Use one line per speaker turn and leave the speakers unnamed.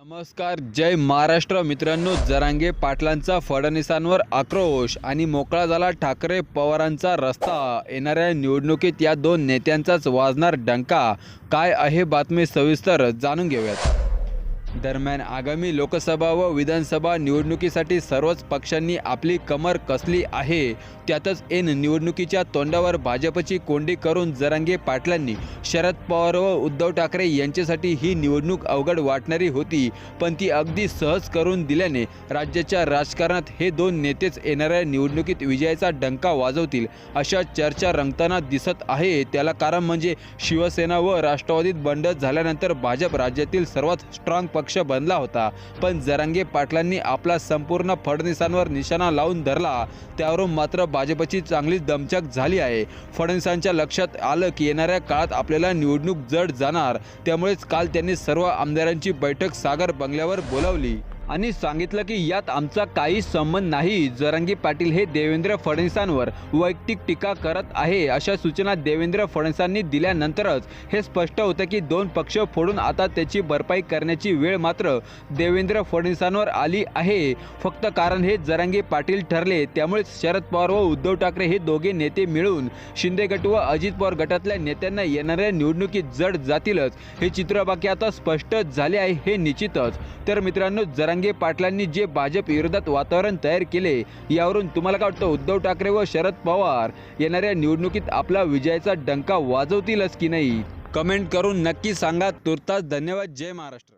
नमस्कार जय महाराष्ट्र. मित्रांनो जरांगे पाटलांचा फडणवीसांवर आक्रोश आणि मोकळा झाला ठाकरे पवारांचा रस्ता. येणाऱ्या निवडणुकीत या दोन नेत्यांचाच वाजणार डंका. काय आहे बातमी सविस्तर जाणून घेऊयात. दरम्यान आगामी लोकसभा व विधानसभा निवडणुकीसाठी सर्वच पक्षांनी आपली कमर कसली आहे त्यातच एन निवडणुकीच्या तोंडावर भाजपची कोंडी करून जरांगे पाटलांनी शरद पवार व उद्धव ठाकरे यांच्यासाठी ही निवडणूक अवघड वाटणारी होती पण ती अगदी सहज करून दिल्याने राज्याच्या राजकारणात हे दोन नेतेच येणाऱ्या निवडणुकीत विजयाचा डंका वाजवतील अशा चर्चा रंगताना दिसत आहे. त्याला कारण म्हणजे शिवसेना व राष्ट्रवादीत बंड झाल्यानंतर भाजप राज्यातील सर्वात स्ट्रॉंग पक्ष बनला होता. पण जरांगे पाटलांनी आपला संपूर्ण फडणवीसांवर निशाणा लावून धरला. त्यावरून मात्र भाजपची चांगलीच दमछाक झाली आहे. फडणवीसांच्या लक्षात आलं की येणाऱ्या काळात आपल्याला निवडणूक जड जाणार. त्यामुळेच काल त्यांनी सर्व आमदारांची बैठक सागर बंगल्यावर बोलावली. आणि सांगितलं की यात आमचा काही संबंध नाही. जरांगी पाटील हे देवेंद्र फडणवीसांवर वैयक्तिक टीका करत आहे अशा सूचना देवेंद्र फडणवीसांनी दिल्यानंतरच हे स्पष्ट होतं की दोन पक्ष फोडून आता त्याची भरपाई करण्याची वेळ मात्र देवेंद्र फडणवीसांवर आली आहे. फक्त कारण हे जरंगी पाटील ठरले त्यामुळे शरद पवार व उद्धव ठाकरे हे दोघे नेते मिळून शिंदे गट व अजित पवार गटातल्या नेत्यांना येणाऱ्या निवडणुकीत जड जातीलच. हे चित्र बाकी आता स्पष्ट झाले आहे हे निश्चितच. तर मित्रांनो जरांगे पाटलांनी जे भाजप विरोधात वातावरण तयार केले यावरून तुम्हाला काय वाटतं? उद्धव ठाकरे व शरद पवार येणाऱ्या निवडणुकीत आपला विजयाचा डंका वाजवतीलच की नाही? कमेंट करून नक्की सांगा. तुर्तास धन्यवाद. जय महाराष्ट्र.